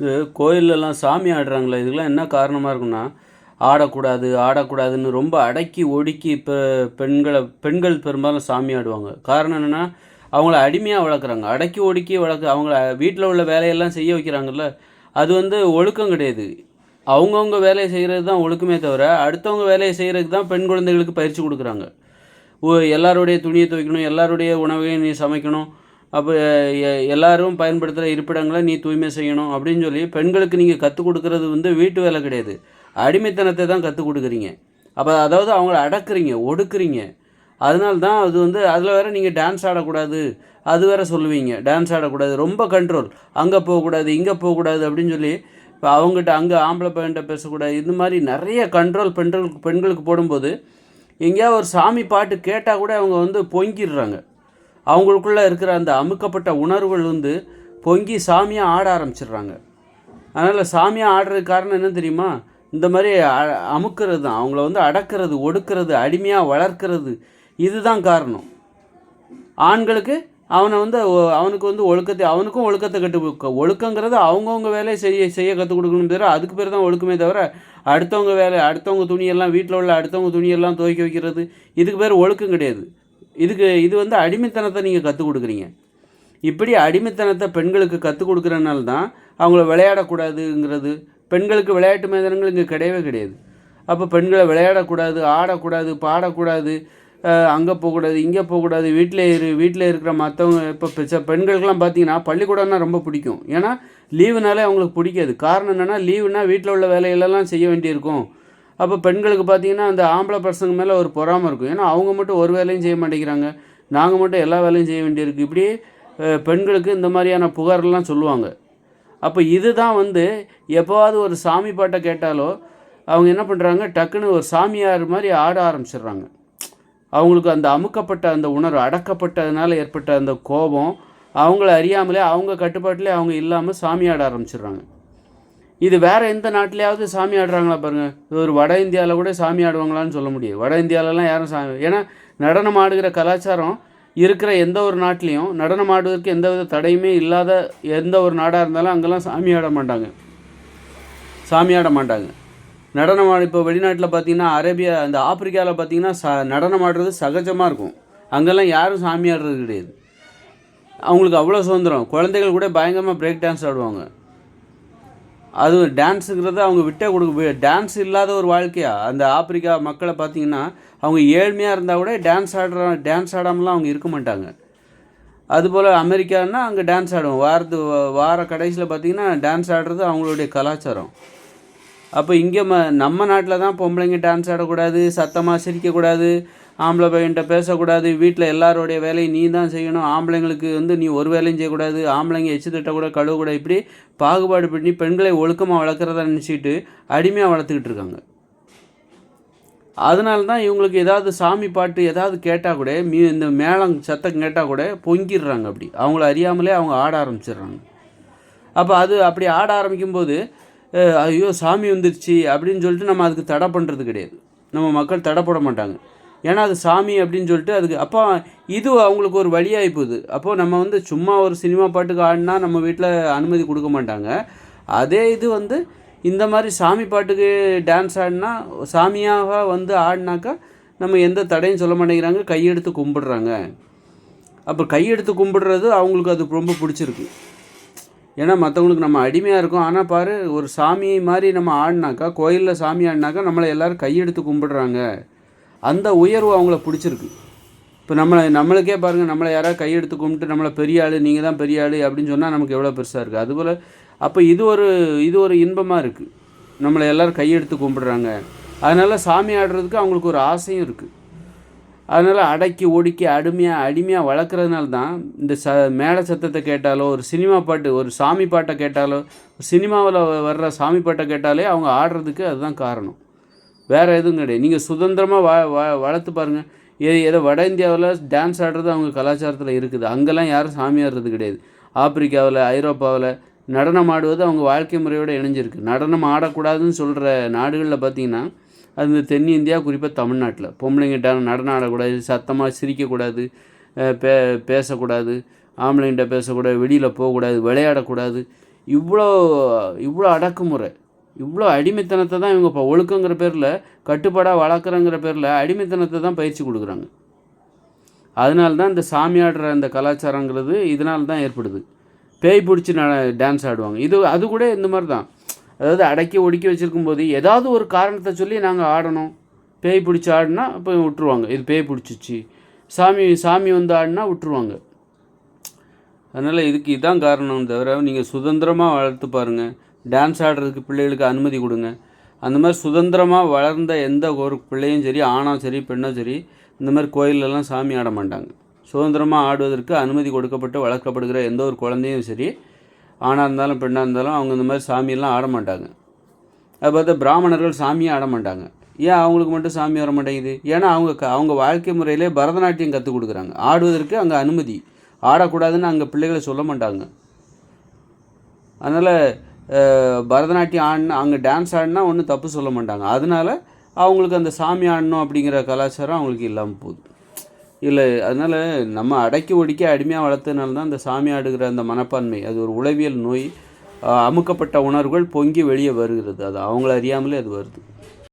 இது கோயிலெல்லாம் சாமி ஆடுறாங்களே இதுக்கெல்லாம் என்ன காரணமாக இருக்குன்னா ஆடக்கூடாது ஆடக்கூடாதுன்னு ரொம்ப அடக்கி ஒடுக்கி இப்போ பெண்களை பெண்கள் பெரும்பாலும் சாமி ஆடுவாங்க. காரணம் என்னென்னா அவங்கள அடிமையாக வளர்க்குறாங்க. அடக்கி ஒடுக்கி வளர்க்க அவங்கள வீட்டில் உள்ள வேலையெல்லாம் செய்ய வைக்கிறாங்கல்ல அது வந்து ஒழுக்கம் கிடையாது. அவங்கவுங்க வேலையை செய்கிறது தான் ஒழுக்கமே தவிர அடுத்தவங்க வேலையை செய்கிறதுக்கு தான் பெண் குழந்தைகளுக்கு பயிற்சி கொடுக்குறாங்க. ஓ எல்லாருடைய துணியை துவைக்கணும் எல்லாருடைய உணவையும் நீ சமைக்கணும் அப்போ எ- எல்லாரும் பயன்படுத்துகிற இருப்பிடங்களை நீ தூய்மை செய்யணும் அப்படின்னு சொல்லி பெண்களுக்கு நீங்கள் கற்றுக் கொடுக்கறது வந்து வீட்டு வேலை கிடையாது. அடிமைத்தனத்தை தான் கற்றுக் கொடுக்குறீங்க. அப்போ அதாவது அவங்கள அடக்குறீங்க ஒடுக்குறீங்க. அதனால தான் அது வந்து அதில் வேறு நீங்கள் டான்ஸ் ஆடக்கூடாது. அது வேறு சொல்லுவீங்க டான்ஸ் ஆடக்கூடாது. ரொம்ப கண்ட்ரோல் அங்கே போகக்கூடாது இங்கே போகக்கூடாது அப்படின்னு சொல்லி இப்போ அவங்ககிட்ட அங்கே ஆம்பளை பையன்கிட்ட பேசக்கூடாது. இந்த மாதிரி நிறைய கண்ட்ரோல் பெண்களுக்கு பெண்களுக்கு போடும்போது எங்கேயாவது ஒரு சாமி பாட்டு கேட்டால் கூட அவங்க வந்து பொங்கிடுறாங்க. அவங்களுக்குள்ளே இருக்கிற அந்த அமுக்கப்பட்ட உணர்வுகள் வந்து பொங்கி சாமியாக ஆட ஆரம்பிச்சிடுறாங்க. அதனால் சாமியாக ஆடுறதுக்கு காரணம் என்ன தெரியுமா? இந்த மாதிரி அ- அமுக்கிறது தான். அவங்கள வந்து அடக்கிறது ஒடுக்கிறது அடிமையாக வளர்க்கிறது இதுதான் காரணம். ஆண்களுக்கு அவனை வந்து அவனுக்கு வந்து ஒழுக்கத்தை அவனுக்கும் ஒழுக்கத்தை கட்டு ஒழுக்கங்கிறது அவங்கவுங்க வேலையை செய்ய செய்ய கற்றுக் கொடுக்கணும் தவிர அதுக்கு பேர் தான் ஒழுக்கமே தவிர அடுத்தவங்க வேலை அடுத்தவங்க துணியெல்லாம் வீட்டில் உள்ள அடுத்தவங்க துணியெல்லாம் துவைக்க வைக்கிறது இதுக்கு பேர் ஒழுக்கம் கிடையாது. இதுக்கு இது வந்து அடிமைத்தனத்தை நீங்கள் கற்றுக் கொடுக்குறீங்க. இப்படி அடிமைத்தனத்தை பெண்களுக்கு கற்றுக் கொடுக்குறனால தான் அவங்கள விளையாடக்கூடாதுங்கிறது. பெண்களுக்கு விளையாட்டு மைதானங்கள் இங்கே கிடையவே கிடையாது. அப்போ பெண்களை விளையாடக்கூடாது ஆடக்கூடாது பாடக்கூடாது அங்கே போகக்கூடாது இங்கே போகக்கூடாது வீட்டில் இரு வீட்டில் இருக்கிற மற்றவங்க இப்போ பெச்ச- பெண்களுக்கெல்லாம் பார்த்தீங்கன்னா பள்ளிக்கூடம்னா ரொம்ப பிடிக்கும். ஏன்னா லீவுனாலே அவங்களுக்கு பிடிக்காது. காரணம் என்னென்னா லீவுனால் வீட்டில் உள்ள வேலைகளெல்லாம் செய்ய வேண்டியிருக்கும். அப்போ பெண்களுக்கு பார்த்தீங்கன்னா அந்த ஆம்பளை பசங்க மேலே ஒரு பொறாமை இருக்கும். ஏன்னா அவங்க மட்டும் ஒரு வேலையும் செய்ய மாட்டேங்கிறாங்க. நாங்கள் மட்டும் எல்லா வேலையும் செய்ய வேண்டியிருக்கு. இப்படி பெண்களுக்கு இந்த மாதிரியான புகாரெல்லாம் சொல்லுவாங்க. அப்போ இதுதான் வந்து எப்போவாவது ஒரு சாமி பாட்டை கேட்டாலோ அவங்க என்ன பண்ணுறாங்க டக்குன்னு ஒரு சாமியார் மாதிரி ஆட ஆரம்பிச்சிடுறாங்க. அவங்களுக்கு அந்த அமுக்கப்பட்ட அந்த உணர்வு அடக்கப்பட்டதுனால ஏற்பட்ட அந்த கோபம் அவங்கள அறியாமலே அவங்க கட்டுப்பாட்டிலே அவங்க இல்லாமல் சாமி ஆட ஆரம்பிச்சிடுறாங்க. இது வேறு எந்த நாட்டிலேயாவது சாமி ஆடுறாங்களா பாருங்கள் இது ஒரு வட இந்தியாவில் கூட சாமி ஆடுவாங்களான்னு சொல்ல முடியாது வட இந்தியாவிலலாம் யாரும் சாமி ஏன்னா நடனம் ஆடுகிற கலாச்சாரம் இருக்கிற எந்த ஒரு நாட்டிலையும் நடனம் ஆடுவதற்கு எந்த வித தடையுமே இல்லாத எந்த ஒரு நாடாக இருந்தாலும் அங்கெல்லாம் சாமி ஆட மாட்டாங்க. சாமி ஆட மாட்டாங்க. நடனம் ஆடு இப்போ வெளிநாட்டில் பார்த்தீங்கன்னா அரேபியா அந்த ஆப்பிரிக்காவில் பார்த்தீங்கன்னா ச நடனம் ஆடுறது சகஜமாக இருக்கும். அங்கெல்லாம் யாரும் சாமி ஆடுறது கிடையாது. அவங்களுக்கு அவ்வளோ சுதந்திரம். குழந்தைகள் கூட பயங்கரமாக பிரேக் டான்ஸ் ஆடுவாங்க. அது டான்ஸுங்கிறது அவங்க விட்டே கொடுக்க டான்ஸ் இல்லாத ஒரு வாழ்க்கையா? அந்த ஆப்பிரிக்கா மக்களை பார்த்தீங்கன்னா அவங்க ஏழ்மையாக இருந்தால் கூட டான்ஸ் ஆடுற டான்ஸ் ஆடாமலாம் அவங்க இருக்க மாட்டாங்க. அதுபோல் அமெரிக்கான்னா அங்கே டான்ஸ் ஆடுவோம் வாரத்து வார கடைசியில் பார்த்தீங்கன்னா டான்ஸ் ஆடுறது அவங்களுடைய கலாச்சாரம். அப்போ இங்கே ம நம்ம நாட்டில் தான் பொம்பளைங்க டான்ஸ் ஆடக்கூடாது சத்தமாக சிரிக்கக்கூடாது. ஆம்பளை பையன்கிட்ட பேசக்கூடாது வீட்டில் எல்லாரோடைய வேலையை நீ தான் செய்யணும் ஆம்பளைங்களுக்கு வந்து நீ ஒரு வேலையும் செய்யக்கூடாது ஆம்பளைங்க எச்சு திட்டக்கூடாது கழுவக்கூடாது இப்படி பாகுபாடு பண்ணி பெண்களை ஒழுக்கமாக வளர்க்குறதா நினச்சிட்டு அடிமையாக வளர்த்துக்கிட்டு இருக்காங்க. அதனால தான் இவங்களுக்கு ஏதாவது சாமி பாட்டு ஏதாவது கேட்டால் கூட மீ இந்த மேளம் சத்தம் கேட்டால் கூட பொங்கிடுறாங்க அப்படி. அவங்கள அறியாமலே அவங்க ஆட ஆரம்பிச்சிடுறாங்க. அப்போ அது அப்படி ஆட ஆரம்பிக்கும்போது ஐயோ சாமி வந்துருச்சு அப்படின்னு சொல்லிட்டு நம்ம அதுக்கு தடை பண்ணுறது கிடையாது. நம்ம மக்கள் தடை போட மாட்டாங்க. ஏன்னா அது சாமி அப்படின்னு சொல்லிட்டு அதுக்கு அப்போ இது அவங்களுக்கு ஒரு வழியாகி போகுது. அப்போது நம்ம வந்து சும்மா ஒரு சினிமா பாட்டுக்கு ஆடினா நம்ம வீட்டில் அனுமதி கொடுக்க மாட்டாங்க. அதே இது வந்து இந்த மாதிரி சாமி பாட்டுக்கு டான்ஸ் ஆடினா சாமியாக வந்து ஆடினாக்கா நம்ம எந்த தடையும் சொல்ல மாட்டேங்கிறாங்க. கையெடுத்து கும்பிடுறாங்க. அப்போ கையெடுத்து கும்பிடுறது அவங்களுக்கு அது ரொம்ப பிடிச்சிருக்கு. ஏன்னா மற்றவங்களுக்கு நம்ம அடிமையாக இருக்கோம். ஆனால் பாரு ஒரு சாமி மாதிரி நம்ம ஆடினாக்கா கோயிலில் சாமி ஆடினாக்கா நம்மளை எல்லோரும் கையெடுத்து கும்பிடுறாங்க. அந்த உயர்வு அவங்கள பிடிச்சிருக்கு. இப்போ நம்மளை நம்மளுக்கே பாருங்கள் நம்மளை யாராவது கையெடுத்து கும்பிட்டு நம்மளை பெரிய ஆள் நீங்கள் தான் பெரிய ஆள் அப்படின்னு சொன்னால் நமக்கு எவ்வளோ பெருசாக இருக்குது அதுபோல் அப்போ இது ஒரு இது ஒரு இன்பமாக இருக்குது நம்மளை எல்லோரும் கையெடுத்து கும்பிடுறாங்க. அதனால் சாமி ஆடுறதுக்கு அவங்களுக்கு ஒரு ஆசையும் இருக்குது அதனால் அடக்கி ஒடுக்கி அடிமையாக அடிமையாக வளர்க்குறதுனால தான் இந்த ச மேலே சத்தத்தை கேட்டாலோ ஒரு சினிமா பாட்டு ஒரு சாமி பாட்டை கேட்டாலோ சினிமாவில் வர்ற சாமி பாட்டை கேட்டாலே அவங்க ஆடுறதுக்கு அதுதான் காரணம். வேறு எதுவும் கிடையாது. நீங்கள் சுதந்திரமாக வா வ வளர்த்து பாருங்கள் ஏ ஏதோ வட இந்தியாவில் டான்ஸ் ஆடுறது அவங்க கலாச்சாரத்தில் இருக்குது. அங்கெல்லாம் யாரும் சாமி ஆடுறது கிடையாது. ஆப்பிரிக்காவில் ஐரோப்பாவில் நடனம் ஆடுவது அவங்க வாழ்க்கை முறையோடு இணைஞ்சிருக்கு. நடனம் ஆடக்கூடாதுன்னு சொல்கிற நாடுகளில் பார்த்தீங்கன்னா அது இந்த தென்னிந்தியா குறிப்பாக தமிழ்நாட்டில். பொம்பளைங்க நடனம் ஆடக்கூடாது சத்தமாக சிரிக்கக்கூடாது பே பேசக்கூடாது ஆம்பளைங்கிட்ட பேசக்கூடாது வெளியில் போகக்கூடாது விளையாடக்கூடாது. இவ்வளோ இவ்வளோ அடக்குமுறை. இவ்வளோ அடிமைத்தனத்தை தான் இவங்க இப்போ ஒழுக்கங்கிற பேரில் கட்டுப்பாடாக வளர்க்குறங்கிற பேரில் அடிமைத்தனத்தை தான் பயிற்சி கொடுக்குறாங்க. அதனால தான் இந்த சாமி ஆடுற அந்த கலாச்சாரங்கிறது இதனால தான் ஏற்படுது. பேய் பிடிச்சி ந டான்ஸ் ஆடுவாங்க. இது அது கூட இந்த மாதிரி தான். அதாவது அடக்கி ஒடுக்கி வச்சுருக்கும் போது ஏதாவது ஒரு காரணத்தை சொல்லி நாங்கள் ஆடணும். பேய் பிடிச்சி ஆடினா இப்போ விட்டுருவாங்க. இது பேய் பிடிச்சிச்சு. சாமி சாமி வந்து ஆடினா விட்டுருவாங்க. அதனால் இதுக்கு இதான் காரணம் தவிர நீங்கள் சுதந்திரமாக வளர்த்து பாருங்கள் டான்ஸ் ஆடுறதுக்கு பிள்ளைகளுக்கு அனுமதி கொடுங்க. அந்த மாதிரி சுதந்திரமாக வளர்ந்த எந்த ஒரு பிள்ளையும் சரி ஆணும் சரி பெண்ணும் சரி இந்த மாதிரி கோயிலெல்லாம் சாமி ஆட மாட்டாங்க. சுதந்திரமாக ஆடுவதற்கு அனுமதி கொடுக்கப்பட்டு வளர்க்கப்படுகிற எந்த ஒரு குழந்தையும் சரி ஆணாக இருந்தாலும் பெண்ணாக இருந்தாலும் அவங்க இந்த மாதிரி சாமியெல்லாம் ஆட மாட்டாங்க. அது பார்த்தா பிராமணர்கள் சாமியும் ஆட மாட்டாங்க. ஏன் அவங்களுக்கு மட்டும் சாமி வர மாட்டேங்குது? ஏன்னா அவங்க க அவங்க வாழ்க்கை முறையிலே பரதநாட்டியம் கற்றுக் கொடுக்குறாங்க. ஆடுவதற்கு அங்கே அனுமதி. ஆடக்கூடாதுன்னு அங்கே பிள்ளைகளை சொல்ல மாட்டாங்க. அதனால் பரதநாட்டியம் ஆடினா அங்கே டான்ஸ் ஆடினா ஒன்றும் தப்பு சொல்ல மாட்டாங்க. அதனால அவங்களுக்கு அந்த சாமி ஆடணும் அப்படிங்கிற கலாச்சாரம் அவங்களுக்கு இல்லாமல் போகுது. இல்லை அதனால் நம்ம அடக்கி ஒடுக்கி அடிமையாக வளர்த்ததுனால தான் அந்த சாமி ஆடுகிற அந்த மனப்பான்மை அது ஒரு உளவியல் நோய் அமுக்கப்பட்ட உணர்வுகள் பொங்கி வெளியே வருகிறது. அது அவங்கள அறியாமலே அது வருது.